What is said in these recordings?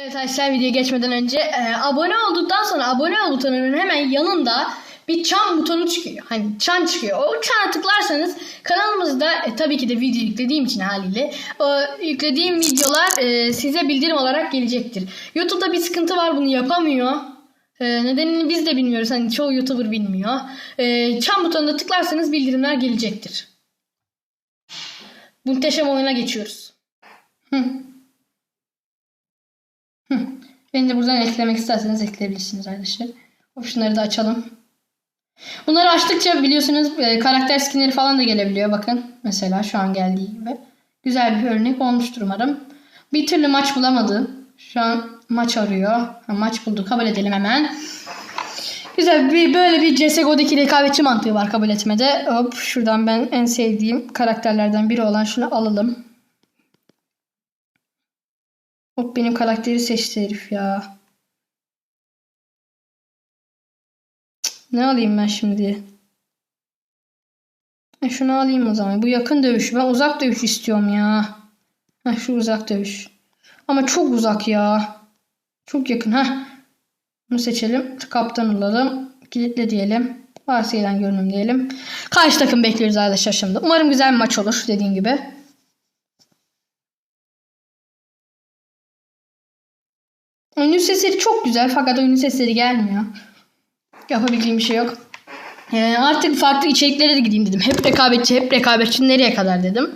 Evet arkadaşlar videoya geçmeden önce e, abone olduktan sonra abone ol butonunun hemen yanında bir çan butonu çıkıyor. Hani çan çıkıyor. O çana tıklarsanız kanalımızda e, tabii ki de video yüklediğim için haliyle o yüklediğim videolar e, size bildirim olarak gelecektir. YouTube'da bir sıkıntı var bunu yapamıyor. E, nedenini biz de bilmiyoruz. Hani çoğu YouTuber bilmiyor. E, çan butonuna tıklarsanız bildirimler gelecektir. Muhteşem oyuna geçiyoruz. Hı. Beni de buradan eklemek isterseniz ekleyebilirsiniz arkadaşlar. Hop şunları da açalım. Bunları açtıkça biliyorsunuz e, karakter skinleri falan da gelebiliyor. Bakın mesela şu an geldiği gibi. Güzel bir örnek olmuştur umarım. Bir türlü maç bulamadı. Şu an maç arıyor. Ha, maç buldu. Kabul edelim hemen. Güzel bir böyle bir CSGO'daki rekabetçi mantığı var kabul etmede. Hop şuradan ben en sevdiğim karakterlerden biri olan şunu alalım. Hop benim karakteri seçti herif ya. Ne alayım ben şimdi? E şunu alayım o zaman. Bu yakın dövüş. Ben uzak dövüş istiyorum ya. Ha şu uzak dövüş. Ama çok uzak ya. Çok yakın. ha. Bunu seçelim. Kaptan olalım. Kilitle diyelim. Varsayılan görünüm diyelim. Karşı takım bekliyoruz arkadaşlar şimdi. Umarım güzel bir maç olur dediğim gibi. Oyunun sesleri çok güzel fakat oyunun sesleri gelmiyor. Yapabildiğim bir şey yok. Ee, artık farklı içeriklere de gideyim dedim. Hep rekabetçi, hep rekabetçi nereye kadar dedim.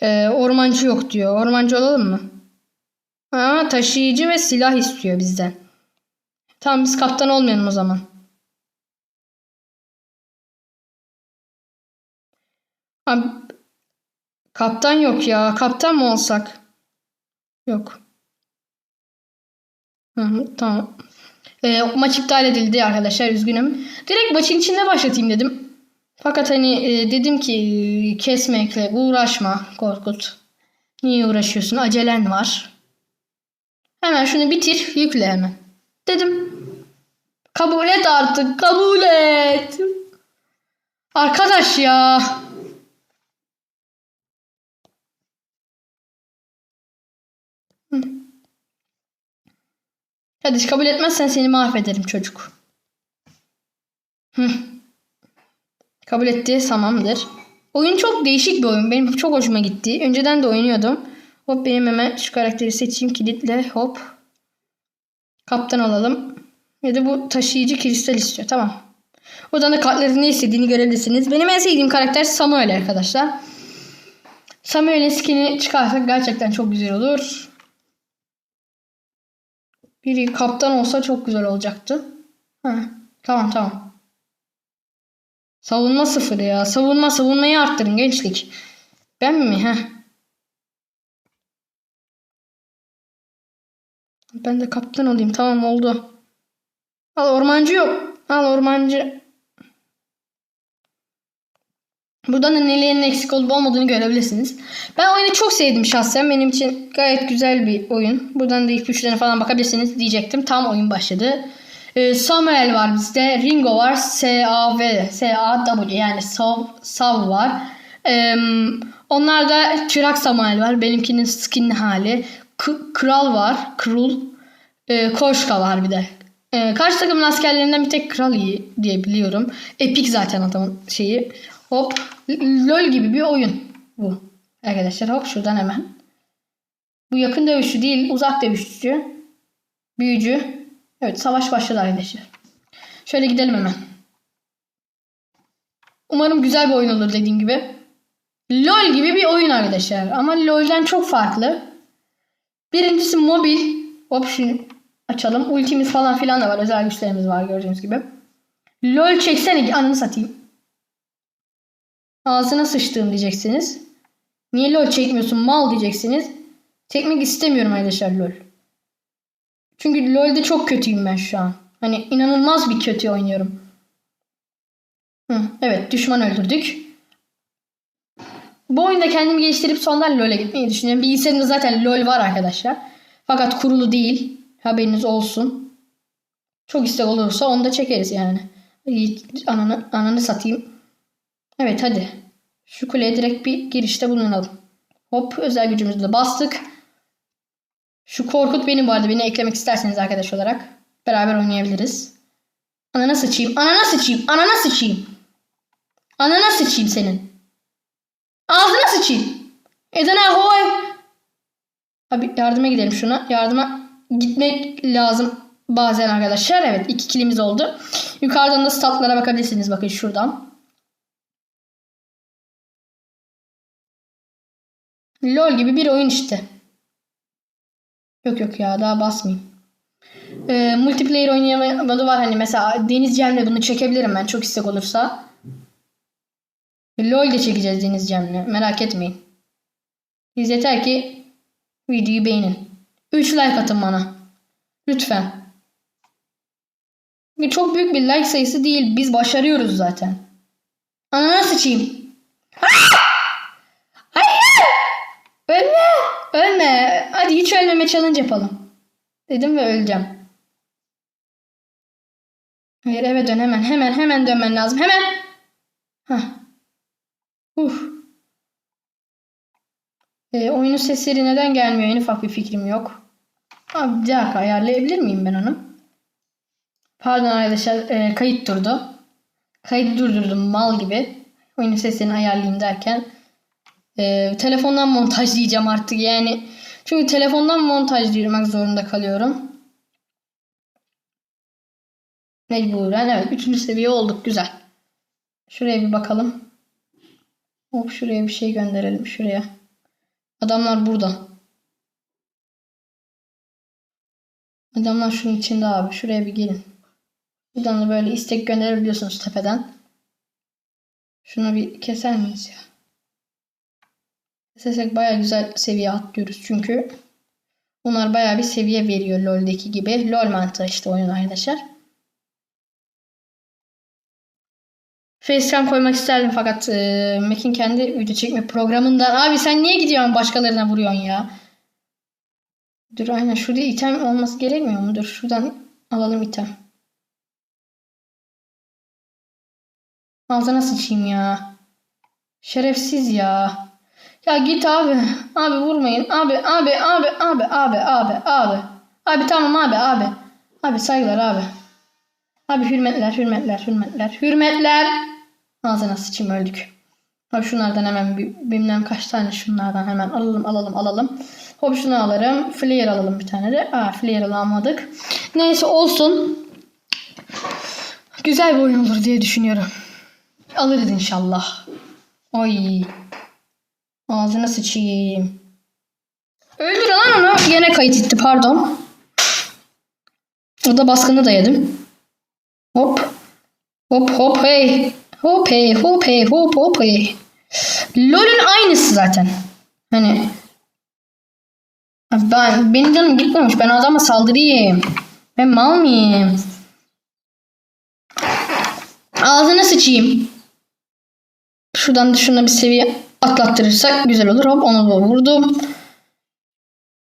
Ee, ormancı yok diyor. Ormancı olalım mı? Ha, taşıyıcı ve silah istiyor bizden. Tamam biz kaptan olmayalım o zaman. Abi, kaptan yok ya. Kaptan mı olsak? Yok. Hı hı, tamam. Ee, maç iptal edildi arkadaşlar üzgünüm. Direkt maçın içinde başlatayım dedim. Fakat hani e, dedim ki kesmekle uğraşma Korkut. Niye uğraşıyorsun? Acelen var. Hemen şunu bitir yükle hemen. Dedim. Kabul et artık kabul et. Arkadaş ya. Hadi kabul etmezsen seni mahvederim çocuk. Hı. Kabul etti tamamdır. Oyun çok değişik bir oyun. Benim çok hoşuma gitti. Önceden de oynuyordum. Hop benim hemen şu karakteri seçeyim kilitle hop. Kaptan alalım. Ya da bu taşıyıcı kristal istiyor. Tamam. Buradan da kartların ne istediğini görebilirsiniz. Benim en sevdiğim karakter Samuel arkadaşlar. Samuel'in skin'i çıkarsak gerçekten çok güzel olur. Biri kaptan olsa çok güzel olacaktı. Ha, tamam tamam. Savunma sıfır ya. Savunma savunmayı arttırın gençlik. Ben mi? Heh. Ben de kaptan olayım. Tamam oldu. Al ormancı yok. Al ormancı. Buradan da nelerin eksik olup olmadığını görebilirsiniz. Ben oyunu çok sevdim şahsen. Benim için gayet güzel bir oyun. Buradan da ipuçlarına falan bakabilirsiniz diyecektim. Tam oyun başladı. Ee, Samuel var bizde. Ringo var. S-A-V. S-A-W yani Sav, Sav var. Ee, onlarda Çırak Samuel var. Benimkinin skinli hali. K- Kral var. Krul. Ee, Koşka var bir de. Ee, karşı takımın askerlerinden bir tek kral iyi diye biliyorum. Epik zaten adamın şeyi. Hop. LOL gibi bir oyun bu. Arkadaşlar hop şuradan hemen. Bu yakın dövüşçü değil uzak dövüşçü. Büyücü. Evet savaş başladı arkadaşlar. Şöyle gidelim hemen. Umarım güzel bir oyun olur dediğim gibi. LOL gibi bir oyun arkadaşlar. Ama LOL'den çok farklı. Birincisi mobil. Hop şunu açalım. Ultimiz falan filan da var. Özel güçlerimiz var gördüğünüz gibi. LOL çeksene anını satayım. Ağzına sıçtığım diyeceksiniz. Niye LOL çekmiyorsun mal diyeceksiniz. Çekmek istemiyorum arkadaşlar LOL. Çünkü LOL'de çok kötüyüm ben şu an. Hani inanılmaz bir kötü oynuyorum. Hı, evet düşman öldürdük. Bu oyunda kendimi geliştirip sondan LoL'e gitmeyi düşünüyorum. Bilgisayarımda zaten LoL var arkadaşlar. Fakat kurulu değil. Haberiniz olsun. Çok istek olursa onu da çekeriz yani. Ananı, ananı satayım. Evet hadi. Şu kuleye direkt bir girişte bulunalım. Hop özel gücümüzü de bastık. Şu Korkut benim bu arada. Beni eklemek isterseniz arkadaş olarak. Beraber oynayabiliriz. Anana sıçayım. Anana sıçayım. Anana sıçayım. Anana sıçayım senin. Ağzına sıçayım. Edene hoy. Abi yardıma gidelim şuna. Yardıma gitmek lazım bazen arkadaşlar. Evet iki kilimiz oldu. Yukarıdan da statlara bakabilirsiniz. Bakın şuradan. LOL gibi bir oyun işte. Yok yok ya daha basmayayım. Ee, multiplayer oynayamadı var hani mesela Deniz Cem'le bunu çekebilirim ben çok istek olursa. LOL de çekeceğiz Deniz Cem'le merak etmeyin. Biz yeter ki videoyu beğenin. 3 like atın bana. Lütfen. Bir çok büyük bir like sayısı değil. Biz başarıyoruz zaten. Anana sıçayım. Ölme! Ölme! Hadi hiç ölmeme challenge yapalım. Dedim ve öleceğim. Hayır eve dön hemen. Hemen hemen dönmen lazım. Hemen. Hah. Uf. Ee, oyunun sesleri neden gelmiyor? En ufak bir fikrim yok. Abi bir dakika ayarlayabilir miyim ben onu? Pardon arkadaşlar e, kayıt durdu. Kaydı durdurdum mal gibi. Oyunun sesini ayarlayayım derken. E, telefondan montajlayacağım artık yani. Çünkü telefondan montajlamak zorunda kalıyorum. Mecburen evet. Üçüncü seviye olduk. Güzel. Şuraya bir bakalım. Hop şuraya bir şey gönderelim. Şuraya. Adamlar burada. Adamlar şunun içinde abi. Şuraya bir gelin. Buradan da böyle istek gönderebiliyorsunuz tepeden. Şunu bir keser miyiz ya? Kesersek baya güzel seviye atlıyoruz çünkü. Bunlar baya bir seviye veriyor LoL'deki gibi. LoL mantığı işte oyun arkadaşlar. Facecam koymak isterdim fakat e, Mac'in kendi video çekme programından. Abi sen niye gidiyorsun başkalarına vuruyorsun ya? Dur aynen şurada item olması gerekmiyor mu? Dur şuradan alalım item. Ağzına sıçayım ya. Şerefsiz ya. Ya git abi. Abi vurmayın. Abi abi abi abi abi abi abi. Abi tamam abi abi. Abi saygılar abi. Abi hürmetler hürmetler hürmetler hürmetler. Ağzına sıçayım öldük. Abi şunlardan hemen bilmem kaç tane şunlardan hemen alalım alalım alalım. Hop şunu alırım. Flare alalım bir tane de. Aa flare alamadık. Neyse olsun. Güzel bir oyun olur diye düşünüyorum. Alırız inşallah. Ay. Ağzına sıçayım. Öldür lan onu. Yine kayıt etti pardon. O da baskını da yedim. Hop. Hop hop hey. Hop hey hop hey hop hop hey. LoL'ün aynısı zaten. Hani ben benim canım gitmemiş. Ben adama saldırayım. Ben mal mıyım? Ağzına sıçayım. Şuradan da şuna bir seviye atlattırırsak güzel olur. Hop onu da vurdum.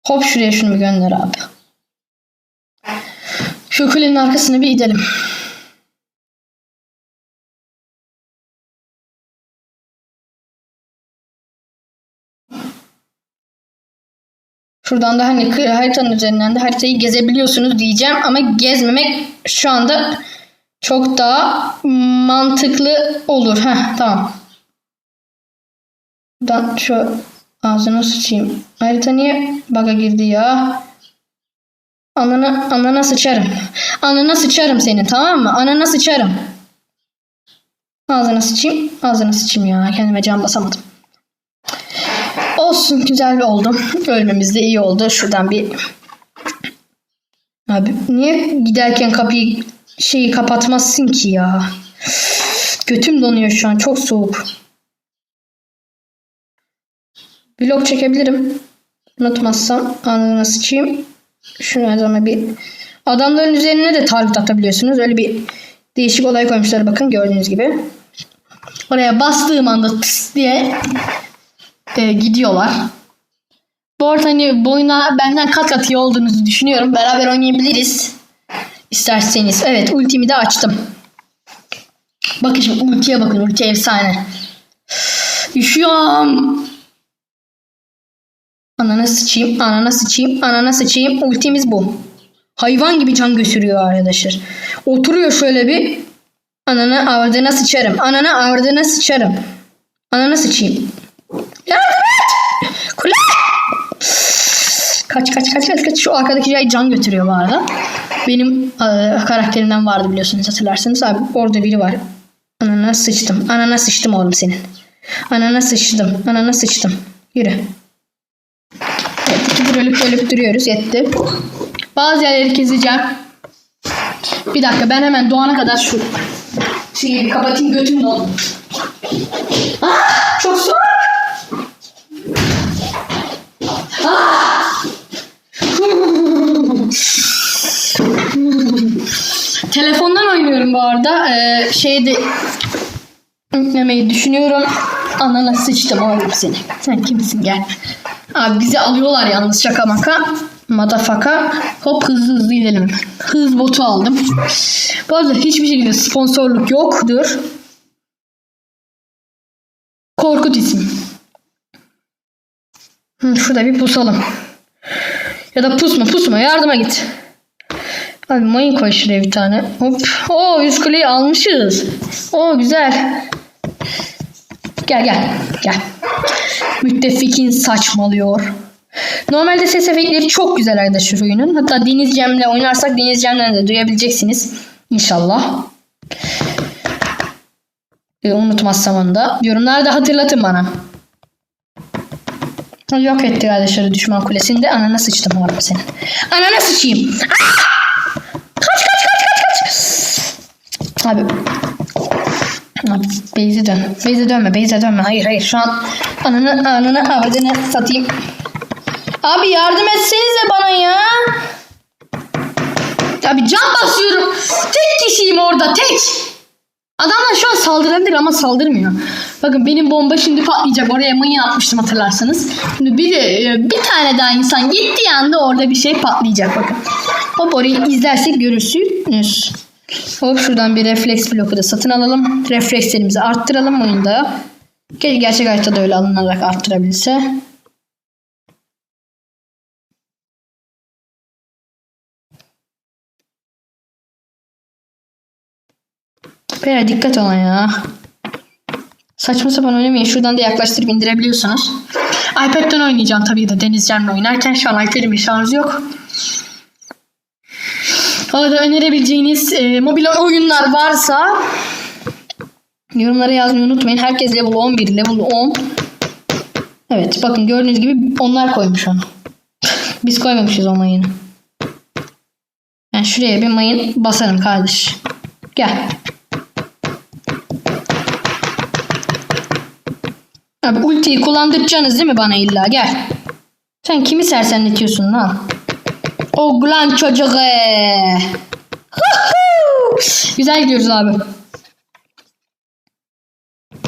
Hop şuraya şunu bir gönder abi. Şu kulenin arkasına bir gidelim. Şuradan da hani haritanın üzerinden de haritayı gezebiliyorsunuz diyeceğim ama gezmemek şu anda çok daha mantıklı olur. Heh, tamam. Buradan şu ağzına sıçayım. Harita niye baga girdi ya? Anana, anana sıçarım. Anana sıçarım senin tamam mı? Anana sıçarım. Ağzına sıçayım. Ağzına sıçayım ya. Kendime can basamadım. Olsun güzel oldu. Ölmemiz de iyi oldu. Şuradan bir Abi niye giderken kapıyı şeyi kapatmazsın ki ya? Götüm donuyor şu an. Çok soğuk. Vlog çekebilirim. Unutmazsam anına sıçayım. Şunu zaman bir adamların üzerine de target atabiliyorsunuz. Öyle bir değişik olay koymuşlar bakın gördüğünüz gibi. Oraya bastığım anda tıs diye e, gidiyorlar. Bu arada hani boyuna benden kat kat iyi olduğunuzu düşünüyorum. Beraber oynayabiliriz. İsterseniz. Evet ultimi de açtım. Bakın şimdi ultiye bakın. Ulti efsane. Üşüyorum. Anana sıçayım, anana sıçayım, anana sıçayım. Ultimiz bu. Hayvan gibi can götürüyor arkadaşlar. Oturuyor şöyle bir. Anana avradına sıçarım. Anana avradına sıçarım. Anana sıçayım. Yardım et! Kule! Kaç kaç kaç kaç kaç. Şu arkadaki şey can götürüyor bu arada. Benim e, karakterimden vardı biliyorsunuz hatırlarsınız. Abi orada biri var. Anana sıçtım. Anana sıçtım oğlum senin. Anana sıçtım. Anana sıçtım. Yürü. Evet ikidir ölüp ölüp duruyoruz. Yetti. Bazı yerleri keseceğim. Bir dakika ben hemen doğana kadar şu şeyi kapatayım götüm doldu. Ah, çok soğuk. Ah! Telefondan oynuyorum bu arada. Ee, şeyde yüklemeyi düşünüyorum. Anana sıçtım oğlum seni. Sen kimsin gel. Abi bizi alıyorlar yalnız şaka maka. Madafaka. Hop hızlı hızlı gidelim. Hız botu aldım. Bu arada hiçbir şekilde sponsorluk yoktur. Korkut isim. Hı, şurada bir pusalım. Ya da pusma pusma yardıma git. Abi mayın koy şuraya bir tane. Hop. Oo 100 kuleyi almışız. Oo güzel. Gel gel gel. Müttefikin saçmalıyor. Normalde ses efektleri çok güzel arkadaşlar oyunun. Hatta Deniz Cem'le oynarsak Deniz Cem'den de duyabileceksiniz. İnşallah. Ee, unutmazsam onu da. Yorumlarda hatırlatın bana. Yok etti arkadaşlar düşman kulesinde. Anana sıçtım oğlum senin. Anana sıçayım. Ah! Kaç kaç kaç kaç kaç. Abi. Beyze dön. Beyze dönme. Beyze dönme. Hayır hayır. Şu an ananı ananı avradını satayım. Abi yardım etsenize bana ya. Abi can basıyorum. Tek kişiyim orada tek. Adamlar şu an saldırabilir ama saldırmıyor. Bakın benim bomba şimdi patlayacak. Oraya mayın atmıştım hatırlarsanız. Şimdi bir e, bir tane daha insan gittiği anda orada bir şey patlayacak bakın. Hop orayı izlersek görürsünüz. Hop şuradan bir refleks bloku da satın alalım. Reflekslerimizi arttıralım oyunda. Keşke gerçek hayatta da öyle alınarak arttırabilse. Beyler dikkat olun ya. Saçma sapan oynamayın. Şuradan da yaklaştırıp indirebiliyorsunuz. iPad'den oynayacağım tabii ki de Deniz Cem'le oynarken. Şu an iPad'imin şarjı yok. Orada önerebileceğiniz e, mobil oyunlar varsa yorumlara yazmayı unutmayın. Herkes level 11, level 10. Evet bakın gördüğünüz gibi onlar koymuş onu. Biz koymamışız o mayını. Ben şuraya bir mayın basarım kardeş. Gel. Abi ultiyi kullandıracaksınız değil mi bana illa gel. Sen kimi sersemletiyorsun lan? Oğlan çocuğu. Güzel gidiyoruz abi.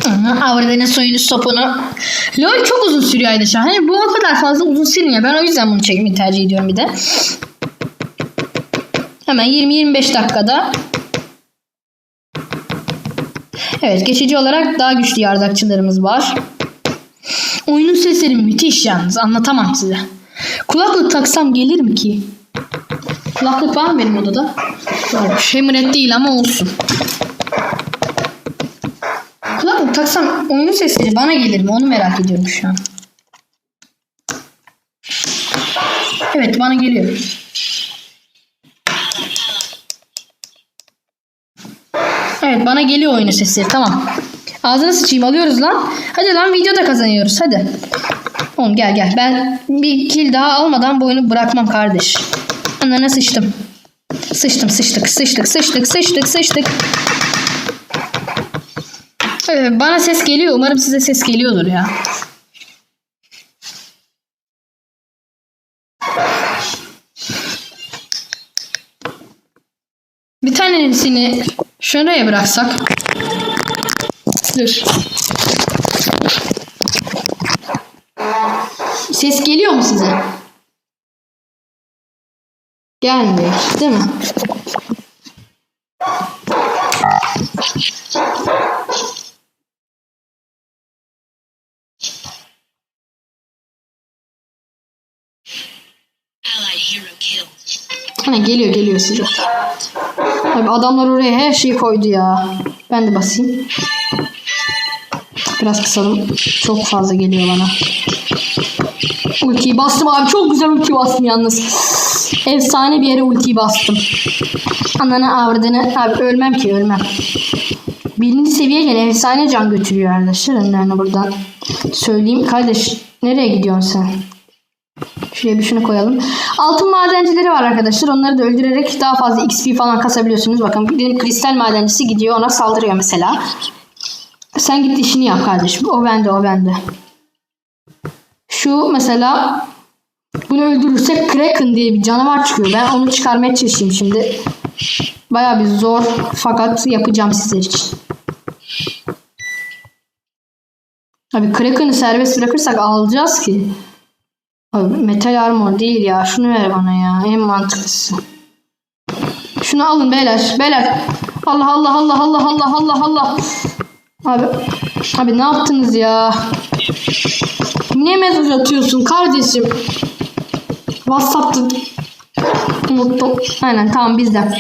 Aha, Avradının soyunu stopunu. LOL çok uzun sürüyor arkadaşlar. Hani bu o kadar fazla uzun sürmüyor. Ben o yüzden bunu çekmeyi tercih ediyorum bir de. Hemen 20-25 dakikada. Evet geçici olarak daha güçlü yardakçılarımız var. Oyunun sesleri müthiş yalnız anlatamam size. Kulaklık taksam gelir mi ki? Kulaklık var mı benim odada? Var. Shimret değil ama olsun. Kulaklık taksam oyunun sesleri bana gelir mi? Onu merak ediyorum şu an. Evet bana geliyor. Evet bana geliyor oyunun sesleri tamam. Ağzını sıçayım alıyoruz lan. Hadi lan videoda kazanıyoruz hadi. Oğlum gel gel. Ben bir kill daha almadan bu oyunu bırakmam kardeş. Anana sıçtım. Sıçtım sıçtık sıçtık sıçtık sıçtık sıçtık. Ee, bana ses geliyor. Umarım size ses geliyordur ya. Bir tanesini şuraya bıraksak. Dur. Ses geliyor mu size? gelmiş değil mi? Hani geliyor geliyor sıcak. Abi adamlar oraya her şeyi koydu ya. Ben de basayım. Biraz kısalım. Çok fazla geliyor bana. Ultiyi bastım abi. Çok güzel ulti bastım yalnız. Efsane bir yere ultiyi bastım. Ananı avradını. Abi ölmem ki ölmem. Birinci seviyeyken efsane can götürüyor arkadaşlar. Önlerine buradan söyleyeyim. Kardeş nereye gidiyorsun sen? Şuraya bir şunu koyalım. Altın madencileri var arkadaşlar. Onları da öldürerek daha fazla XP falan kasabiliyorsunuz. Bakın benim kristal madencisi gidiyor ona saldırıyor mesela. Sen git işini yap kardeşim. O bende o bende. Şu mesela bunu öldürürsek Kraken diye bir canavar çıkıyor. Ben onu çıkarmaya çalışayım şimdi. Baya bir zor fakat yapacağım sizler için. Abi Kraken'ı serbest bırakırsak alacağız ki. Abi metal armor değil ya. Şunu ver bana ya. En mantıklısı. Şunu alın beyler. Beyler. Allah Allah Allah Allah Allah Allah Allah. Abi. Abi ne yaptınız ya? Niye mesaj atıyorsun kardeşim? Whatsapp'ta unuttum. Aynen tamam bizden.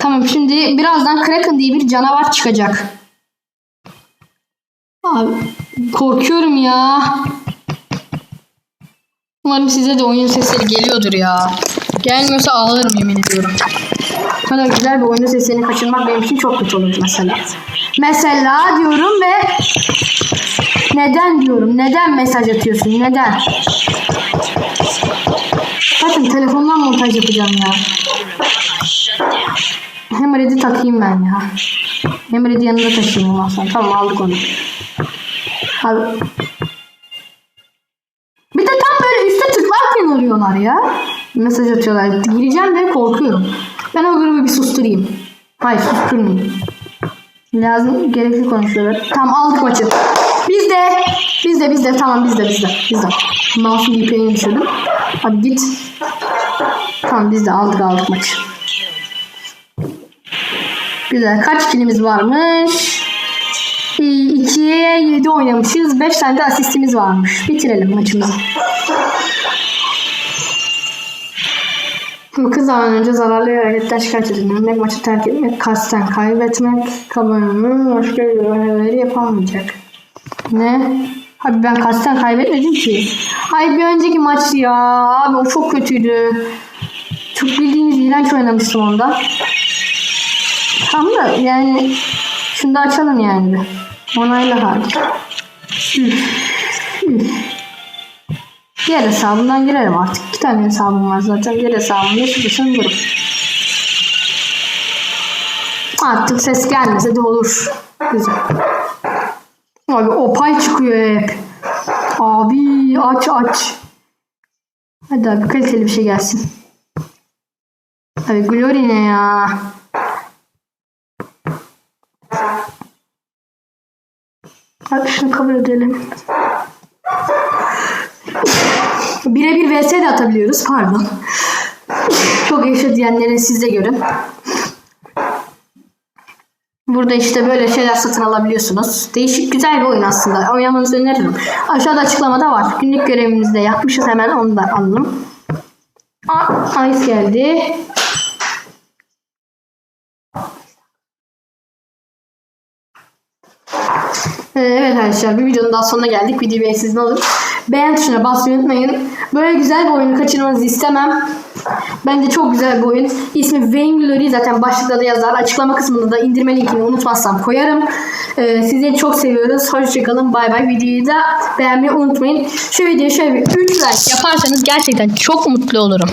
Tamam şimdi birazdan Kraken diye bir canavar çıkacak. Abi korkuyorum ya. Umarım size de oyun sesleri geliyordur ya. Gelmiyorsa ağlarım yemin ediyorum. Kadar güzel bir oyun sesini kaçırmak benim için çok kötü olur mesela. Mesela diyorum ve neden diyorum? Neden mesaj atıyorsun? Neden? Bakın telefondan montaj yapacağım ya. Shut down. Hem red'i takayım ben ya. Hem red'i yanında taşıyayım ondan sonra. Tamam aldık onu. Abi. Bir de tam böyle üstte tıklarken arıyorlar ya. Mesaj atıyorlar. Gireceğim de korkuyorum. Ben o grubu bir susturayım. Hayır susturmayayım. Lazım gerekli konuşuyorlar. Tamam aldık maçı. Bizde. Bizde bizde tamam bizde bizde. Bizde. Mouse'un VPN'i düşürdüm. Hadi git. Tamam bizde aldık aldık maçı. Güzel. Kaç kilimiz varmış? 2'ye 7 oynamışız. 5 tane de asistimiz varmış. Bitirelim maçımızı. Bakın zaman önce zararlı hareketten şikayet edilmek, maçı terk etmek, kasten kaybetmek, kabanının başka görevleri yapamayacak. Ne? Abi ben kasten kaybetmedim ki. Ay bir önceki maç ya. Abi o çok kötüydü. Çok bildiğiniz iğrenç oynamıştım onda. Tamam da yani şunu da açalım yani bir. Onayla hadi. Üf, üf. Diğer hesabından girerim artık. İki tane hesabım var zaten. Diğer hesabımda sıkışın durum. Artık ses gelmese de olur. Güzel. Abi opay çıkıyor hep. Abi aç aç. Hadi abi kaliteli bir şey gelsin. Abi Glory ne ya? Abi şunu kabul edelim. Birebir vs de atabiliyoruz. Pardon. Çok yaşa diyenlere siz de görün. Burada işte böyle şeyler satın alabiliyorsunuz. Değişik güzel bir oyun aslında. Oynamanızı öneririm. Aşağıda açıklamada var. Günlük görevimizi de yapmışız. Hemen onu da alalım. Aa, Ice geldi. Ee, Evet arkadaşlar bir videonun daha sonuna geldik. Videoyu beğensiz olur. Beğen tuşuna basmayı unutmayın. Böyle güzel bir oyunu kaçırmanızı istemem. Bence çok güzel bir oyun. İsmi Vainglory zaten başlıkta da yazar. Açıklama kısmında da indirme linkini unutmazsam koyarım. Ee, sizleri çok seviyoruz. Hoşçakalın. Bay bay. Videoyu da beğenmeyi unutmayın. Şu videoyu şöyle bir 3 like yaparsanız gerçekten çok mutlu olurum.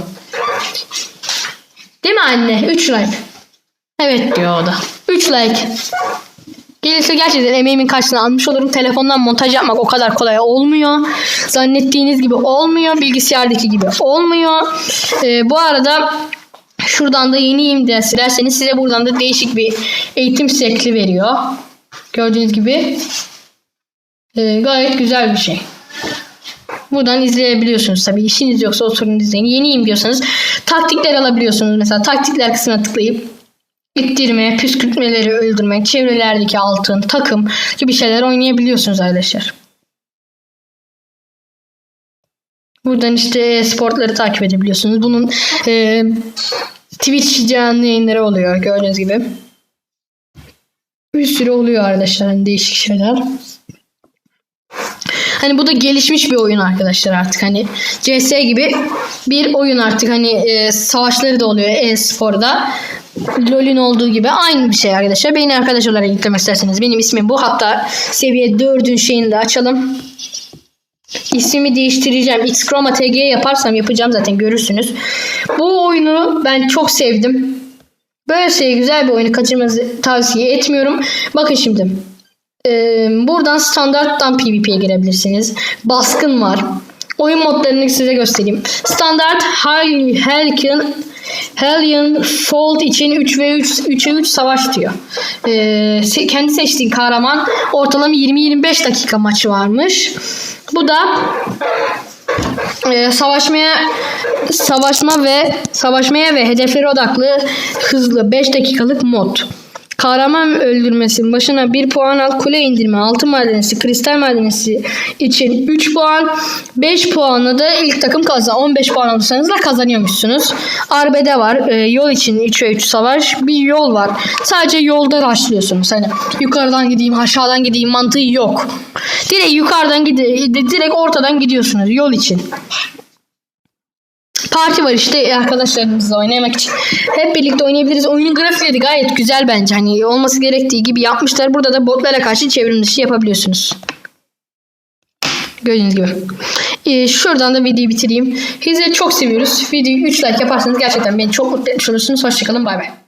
Değil mi anne? 3 like. Evet diyor o da. 3 like. Gelirse gerçekten emeğimin karşılığını almış olurum. Telefondan montaj yapmak o kadar kolay olmuyor. Zannettiğiniz gibi olmuyor. Bilgisayardaki gibi olmuyor. Ee, bu arada şuradan da yeniyim ders derseniz size buradan da değişik bir eğitim şekli veriyor. Gördüğünüz gibi. Ee, gayet güzel bir şey. Buradan izleyebiliyorsunuz tabii. İşiniz yoksa oturun izleyin. Yeniyim diyorsanız taktikler alabiliyorsunuz. Mesela taktikler kısmına tıklayıp ittirme, püskürtmeleri öldürmek, çevrelerdeki altın, takım gibi şeyler oynayabiliyorsunuz arkadaşlar. Buradan işte sportları takip edebiliyorsunuz. Bunun e, Twitch canlı yayınları oluyor gördüğünüz gibi. Bir sürü oluyor arkadaşlar hani değişik şeyler. Hani bu da gelişmiş bir oyun arkadaşlar artık hani CS gibi bir oyun artık hani e, savaşları da oluyor e-sporda. LoL'ün olduğu gibi aynı bir şey arkadaşlar. Beni arkadaş olarak eklemek isterseniz benim ismim bu. Hatta seviye 4'ün şeyini de açalım. İsmimi değiştireceğim. X Chroma TG yaparsam yapacağım zaten görürsünüz. Bu oyunu ben çok sevdim. Böyle şey güzel bir oyunu kaçırmanızı tavsiye etmiyorum. Bakın şimdi. Ee, buradan standarttan PvP'ye girebilirsiniz. Baskın var. Oyun modlarını size göstereyim. Standart Hel- Hellion Hellion Fold için 3 ve 3 3'e 3 savaş diyor. Ee, kendi seçtiğin kahraman ortalama 20-25 dakika maçı varmış. Bu da e, savaşmaya savaşma ve savaşmaya ve hedeflere odaklı hızlı 5 dakikalık mod. Kahraman öldürmesi başına 1 puan al. Kule indirme, altın madenesi, kristal madenesi için 3 puan. 5 puanla da ilk takım kazan. 15 puan alırsanız da kazanıyormuşsunuz. Arbede var. e, yol için 3'e 3 savaş. Bir yol var. Sadece yolda başlıyorsunuz. Hani yukarıdan gideyim, aşağıdan gideyim mantığı yok. Direkt yukarıdan gide direkt ortadan gidiyorsunuz yol için. Parti var işte arkadaşlarımızla oynamak için. Hep birlikte oynayabiliriz. Oyunun grafikleri gayet güzel bence. Hani olması gerektiği gibi yapmışlar. Burada da botlara karşı çevrim dışı yapabiliyorsunuz. Gördüğünüz gibi. Ee, şuradan da videoyu bitireyim. Sizleri çok seviyoruz. Videoyu 3 like yaparsanız gerçekten beni çok mutlu etmiş olursunuz. Hoşçakalın. Bay bay.